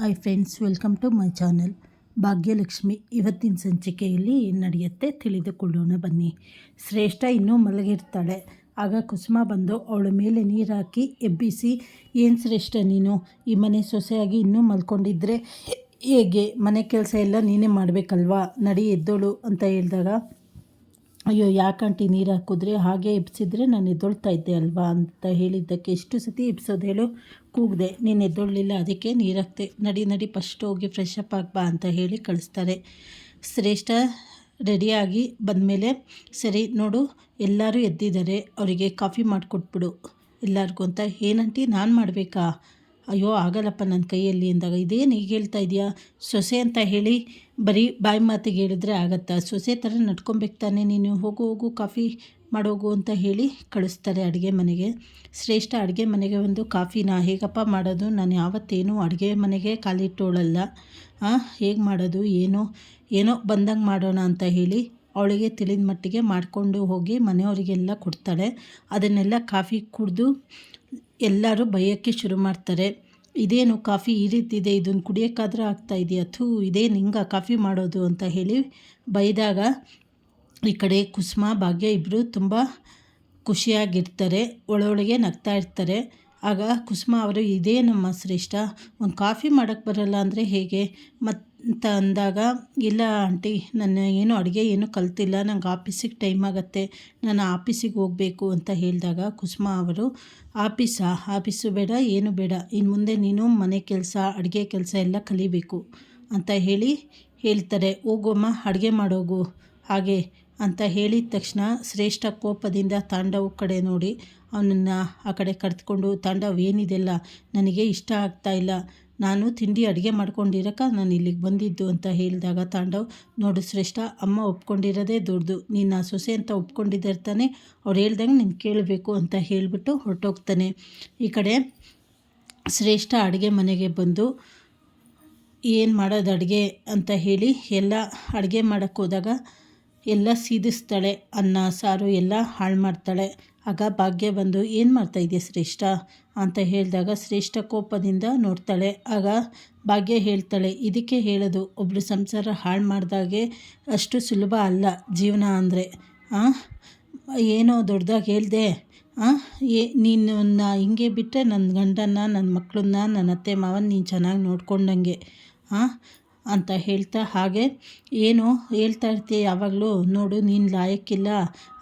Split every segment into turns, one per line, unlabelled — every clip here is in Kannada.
Hi friends welcome to my channel Bhagyalakshmi ಇವತ್ತಿನ ಸಂಚಿಕೆಯಲ್ಲಿ ಏನು ನಡೆಯುತ್ತೆ ತಿಳಿದುಕೊಳ್ಳೋಣ ಬನ್ನಿ. ಶ್ರೇಷ್ಠ ಇನ್ನೂ ಮಲಗಿರ್ತಾಳೆ. ಆಗ ಕುಸುಮ ಬಂದು ಅವಳ ಮೇಲೆ ನೀರು ಹಾಕಿ, ಎಬ್ಬಿಸಿ, ಏನು ಶ್ರೇಷ್ಠ ನೀನು? ಈ ಮನೆ ಸೊಸೆಯಾಗಿ ಇನ್ನೂ ಮಲ್ಕೊಂಡಿದ್ರೆ ಹೇಗೆ? ಮನೆ ಕೆಲಸ ಎಲ್ಲ ನೀನೇ ಮಾಡಬೇಕಲ್ವಾ? ನಡಿ ಎದ್ದೋಳು, ಅಂತ ಹೇಳಿದಾಗ, ಅಯ್ಯೋ ಯಾಕಂಟಿ ನೀರು ಹಾಕಿದ್ರೆ? ಹಾಗೆ ಎಬ್ಸಿದ್ರೆ ನಾನು ಎದ್ದೊಳ್ತಾ ಇದ್ದೆ ಅಲ್ವಾ? ಅಂತ ಹೇಳಿದ್ದಕ್ಕೆ ಎಷ್ಟು ಸತಿ ಎಬ್ಸೋದು ಹೇಳು. ಕೂಗಿದೆ, ನೀನು ಎದ್ದೊಳ್ಳಿಲ್ಲ, ಅದಕ್ಕೆ ನೀರಾಗ್ತೆ. ನಡಿ ನಡಿ ಫಸ್ಟ್ ಹೋಗಿ ಫ್ರೆಶ್ ಅಪ್ ಆಗ್ಬಾ ಅಂತ ಹೇಳಿ ಕಳಿಸ್ತಾರೆ. ಶ್ರೇಷ್ಠ ರೆಡಿಯಾಗಿ ಬಂದಮೇಲೆ, ಸರಿ, ನೋಡು, ಎಲ್ಲರೂ ಎದ್ದಿದ್ದಾರೆ, ಅವರಿಗೆ ಕಾಫಿ ಮಾಡಿಕೊಟ್ಬಿಡು. ಎಲ್ಲರಿಗೂ ಅಂತ, ಏನಂಟಿ, ನಾನು ಮಾಡಬೇಕಾ? ಅಯ್ಯೋ, ಆಗಲ್ಲಪ್ಪ ನನ್ನ ಕೈಯಲ್ಲಿ ಅಂದಾಗ ಇದೇನು ಈಗ ಹೇಳ್ತಾ ಇದೆಯಾ? ಸೊಸೆ ಅಂತ ಹೇಳಿ, ಬರೀ ಬಾಯಿ ಮಾತಿಗೆ ಹೇಳಿದ್ರೆ ಆಗತ್ತಾ? ಸೊಸೆ ಥರ ನಡ್ಕೊಬೇಕು ತಾನೆ ನೀನು? ಹೋಗು ಹೋಗು, ಕಾಫಿ ಮಾಡೋಗು ಅಂತ ಹೇಳಿ ಕಳಿಸ್ತಾರೆ ಅಡುಗೆ ಮನೆಗೆ. ಶ್ರೇಷ್ಠ ಅಡುಗೆ ಮನೆಗೆ ಒಂದು ಕಾಫಿನ ಹೇಗಪ್ಪ ಮಾಡೋದು? ನಾನು ಯಾವತ್ತೇನು ಅಡುಗೆ ಮನೆಗೆ ಕಾಲಿಟ್ಟೋಳಲ್ಲ. ಹೇಗೆ ಮಾಡೋದು? ಏನೋ? ಏನೋ ಬಂದಂಗೆ ಮಾಡೋಣ ಅಂತ ಹೇಳಿ ಅವಳಿಗೆ ತಿಳಿದ ಮಟ್ಟಿಗೆ ಮಾಡಿಕೊಂಡು ಹೋಗಿ ಮನೆಯವರಿಗೆಲ್ಲ ಕೊಡ್ತಾಳೆ. ಅದನ್ನೆಲ್ಲ ಕಾಫಿ ಕುಡಿದು ಎಲ್ಲರೂ ಬೈಯೋಕ್ಕೆ ಶುರು ಮಾಡ್ತಾರೆ. ಇದೇನು ಕಾಫಿ ಈ ರೀತಿ ಇದೆ ಇದನ್ನು ಕುಡಿಯೋಕ್ಕಾದ್ರೆ ಆಗ್ತಾ ಇದೆಯಾ? ಥೂ ಇದೇನು ಹಿಂಗೆ ಕಾಫಿ ಮಾಡೋದು ಅಂತ ಹೇಳಿ ಬೈದಾಗ ಈ ಕಡೆ ಕುಸುಮ, ಭಾಗ್ಯ ಇಬ್ಬರು ತುಂಬ ಖುಷಿಯಾಗಿರ್ತಾರೆ, ಒಳೊಳಗೆ ನಗ್ತಾ ಇರ್ತಾರೆ. ಆಗ ಕುಸುಮ ಅವರು, ಇದೇ ನಮ್ಮ ಶ್ರೇಷ್ಠ, ಒಂದು ಕಾಫಿ ಮಾಡೋಕ್ಕೆ ಬರಲ್ಲ ಅಂದರೆ ಹೇಗೆ? ಮತ್ತು ಅಂದಾಗ, ಇಲ್ಲ ಆಂಟಿ, ನನ್ನ ಏನು ಅಡುಗೆ ಏನು ಕಲ್ತಿಲ್ಲ, ನಂಗೆ ಆಫೀಸಿಗೆ ಟೈಮ್ ಆಗುತ್ತೆ, ನಾನು ಆಫೀಸಿಗೆ ಹೋಗಬೇಕು, ಅಂತ ಹೇಳಿದಾಗ ಕುಸುಮ ಅವರು, ಆಫೀಸಾ? ಆಫೀಸು ಬೇಡ, ಏನು ಬೇಡ ಇನ್ನು ಮುಂದೆ ನೀನು ಮನೆ ಕೆಲಸ, ಅಡುಗೆ ಕೆಲಸ ಎಲ್ಲ ಕಲಿಬೇಕು, ಅಂತ ಹೇಳಿ ಹೇಳ್ತಾರೆ. ಹೋಗೋಮ್ಮ ಅಡುಗೆ ಮಾಡೋಗು, ಹಾಗೆ ಅಂತ ಹೇಳಿದ ತಕ್ಷಣ ಶ್ರೇಷ್ಠ ಕೋಪದಿಂದ ತಾಂಡವ ಕಡೆ ನೋಡಿ, ಅವನನ್ನು ಆ ಕಡೆ ಕರೆದುಕೊಂಡು, ತಾಂಡವ್, ಏನಿದೆಲ್ಲ? ನನಗೆ ಇಷ್ಟ ಆಗ್ತಾ ಇಲ್ಲ. ನಾನು ತಿಂಡಿ ಅಡುಗೆ ಮಾಡ್ಕೊಂಡಿರಕ್ಕ ನಾನು ಇಲ್ಲಿಗೆ ಬಂದಿದ್ದು ಅಂತ ಹೇಳಿದಾಗ ತಾಂಡವ್, ನೋಡು ಶ್ರೇಷ್ಠ, ಅಮ್ಮ ಒಪ್ಕೊಂಡಿರೋದೇ ದೊಡ್ಡದು. ನಿನ್ನ ಸೊಸೆ ಅಂತ ಒಪ್ಕೊಂಡಿದ್ದಿರ್ತಾನೆ ಅವ್ರು ಹೇಳ್ದಂಗೆ ನೀನು ಕೇಳಬೇಕು ಅಂತ ಹೇಳಿಬಿಟ್ಟು ಹೊರಟೋಗ್ತಾನೆ. ಈ ಕಡೆ ಶ್ರೇಷ್ಠ ಅಡುಗೆ ಮನೆಗೆ ಬಂದು, ಏನು ಮಾಡೋದು ಅಡುಗೆ? ಅಂತ ಹೇಳಿ, ಎಲ್ಲ ಅಡುಗೆ ಮಾಡೋಕ್ಕೆ ಹೋದಾಗ ಎಲ್ಲ ಸೀದಿಸ್ತಾಳೆ. ಅನ್ನ, ಸಾರು ಎಲ್ಲ ಹಾಳು ಮಾಡ್ತಾಳೆ. ಆಗ ಭಾಗ್ಯ ಬಂದು, ಏನು ಮಾಡ್ತಾಯಿದ್ಯಾ ಶ್ರೇಷ್ಠ? ಅಂತ ಹೇಳಿದಾಗ ಶ್ರೇಷ್ಠ ಕೋಪದಿಂದ ನೋಡ್ತಾಳೆ. ಆಗ ಭಾಗ್ಯ ಹೇಳ್ತಾಳೆ, ಇದಕ್ಕೆ ಹೇಳೋದು ಒಬ್ಬರು ಸಂಸಾರ ಹಾಳು ಮಾಡಿದಾಗೆ ಅಷ್ಟು ಸುಲಭ ಅಲ್ಲ ಜೀವನ ಅಂದರೆ. ಏನೋ ದೊಡ್ಡದಾಗಿ ಹೇಳಿದೆ. ಏ ನೀನು ಹಿಂಗೆ ಬಿಟ್ಟರೆ ನನ್ನ ಗಂಡನ ನನ್ನ ಮಕ್ಕಳನ್ನ ನನ್ನ ಅತ್ತೆ ಮಾವನ ನೀನು ಚೆನ್ನಾಗಿ ನೋಡ್ಕೊಂಡಂಗೆ. ಅಂತ ಹೇಳ್ತಾ, ಹಾಗೆ ಏನು ಹೇಳ್ತಾ ಇರ್ತೀಯ ಯಾವಾಗಲೂ? ನೋಡು, ನೀನು ಲಾಯಕ್ಕಿಲ್ಲ.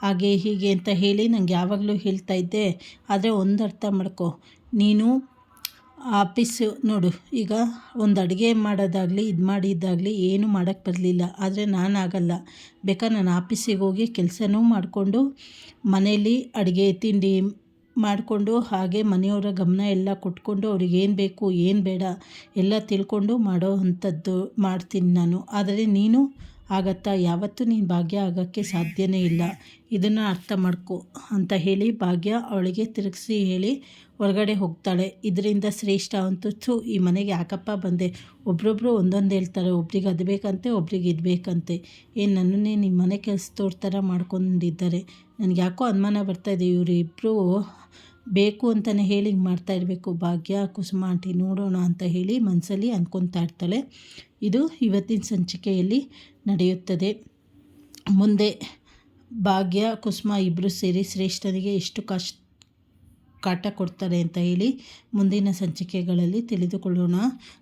ಹಾಗೆ ಹೀಗೆ ಅಂತ ಹೇಳಿ ನಂಗೆ ಯಾವಾಗಲೂ ಹೇಳ್ತಾ ಇದ್ದೆ. ಆದರೆ ಒಂದು ಅರ್ಥ ಮಾಡ್ಕೊ. ನೀನು ಆಫೀಸು ನೋಡು, ಈಗ ಒಂದು ಅಡುಗೆ ಮಾಡೋದಾಗಲಿ, ಇದು ಮಾಡಿದ್ದಾಗಲಿ ಏನು ಮಾಡೋಕ್ಕೆ ಬರಲಿಲ್ಲ. ಆದರೆ ನಾನು ಆಗಲ್ಲ. ಬೇಕಾದ್ರೆ ನಾನು ಆಫೀಸಿಗೆ ಹೋಗಿ ಕೆಲಸನೂ ಮಾಡಿಕೊಂಡು ಮನೇಲಿ ಅಡುಗೆ, ತಿಂಡಿ ಮಾಡಿಕೊಂಡು ಹಾಗೆ ಮನೆಯವರ ಗಮನ ಎಲ್ಲ ಕೊಟ್ಕೊಂಡು ಅವ್ರಿಗೆ ಏನು ಬೇಕು, ಏನು ಬೇಡ ಎಲ್ಲ ತಿಳ್ಕೊಂಡು ಮಾಡೋ ಅಂಥದ್ದು ಮಾಡ್ತೀನಿ ನಾನು. ಆದರೆ ನೀನು ಆಗತ್ತಾ, ಯಾವತ್ತೂ ನೀನು ಭಾಗ್ಯ ಆಗೋಕ್ಕೆ ಸಾಧ್ಯನೇ ಇಲ್ಲ. ಇದನ್ನು ಅರ್ಥ ಮಾಡ್ಕೊ ಅಂತ ಹೇಳಿ ಭಾಗ್ಯ ಅವಳಿಗೆ ತಿರುಗಿಸಿ ಹೇಳಿ ಹೊರಗಡೆ ಹೋಗ್ತಾಳೆ. ಇದರಿಂದ ಶ್ರೇಷ್ಠ ಅಂತೂ ಈ ಮನೆಗೆ ಯಾಕಪ್ಪ ಬಂದೆ? ಒಬ್ರೊಬ್ರು ಒಂದೊಂದು ಹೇಳ್ತಾರೆ, ಒಬ್ರಿಗೆ ಅದು ಬೇಕಂತೆ, ಒಬ್ರಿಗೆ ಇದು ಬೇಕಂತೆ. ಏನು ನನ್ನನ್ನೇ ನಿಮ್ಮ ಮನೆ ಕೆಲಸ ಥರ ಮಾಡ್ಕೊಂಡಿದ್ದಾರೆ? ನನಗೆ ಯಾಕೋ ಅನುಮಾನ ಬರ್ತಾಯಿದೆ ಇವರು ಇಬ್ಬರು ಬೇಕು ಅಂತಲೇ ಹೇಳಿ ಮಾಡ್ತಾ ಇರಬೇಕು. ಭಾಗ್ಯ, ಕುಸುಮ, ಆಂಟಿ ನೋಡೋಣ ಅಂತ ಹೇಳಿ ಮನಸ್ಸಲ್ಲಿ ಅಂದ್ಕೊತಾ ಇರ್ತಾಳೆ. ಇದು ಇವತ್ತಿನ ಸಂಚಿಕೆಯಲ್ಲಿ ನಡೆಯುತ್ತದೆ. ಮುಂದೆ ಭಾಗ್ಯ, ಕುಸುಮ ಇಬ್ಬರು ಸೇರಿ ಶ್ರೇಷ್ಠನಿಗೆ ಎಷ್ಟು ಕಷ್ಟ ಕಾಟ ಕೊಡ್ತಾರೆ ಅಂತ ಹೇಳಿ ಮುಂದಿನ ಸಂಚಿಕೆಗಳಲ್ಲಿ ತಿಳಿದುಕೊಳ್ಳೋಣ.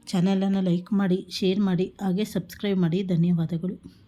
ಚಾನಲನ್ನು ಲೈಕ್ ಮಾಡಿ, ಶೇರ್ ಮಾಡಿ, ಹಾಗೆ ಸಬ್ಸ್ಕ್ರೈಬ್ ಮಾಡಿ. ಧನ್ಯವಾದಗಳು.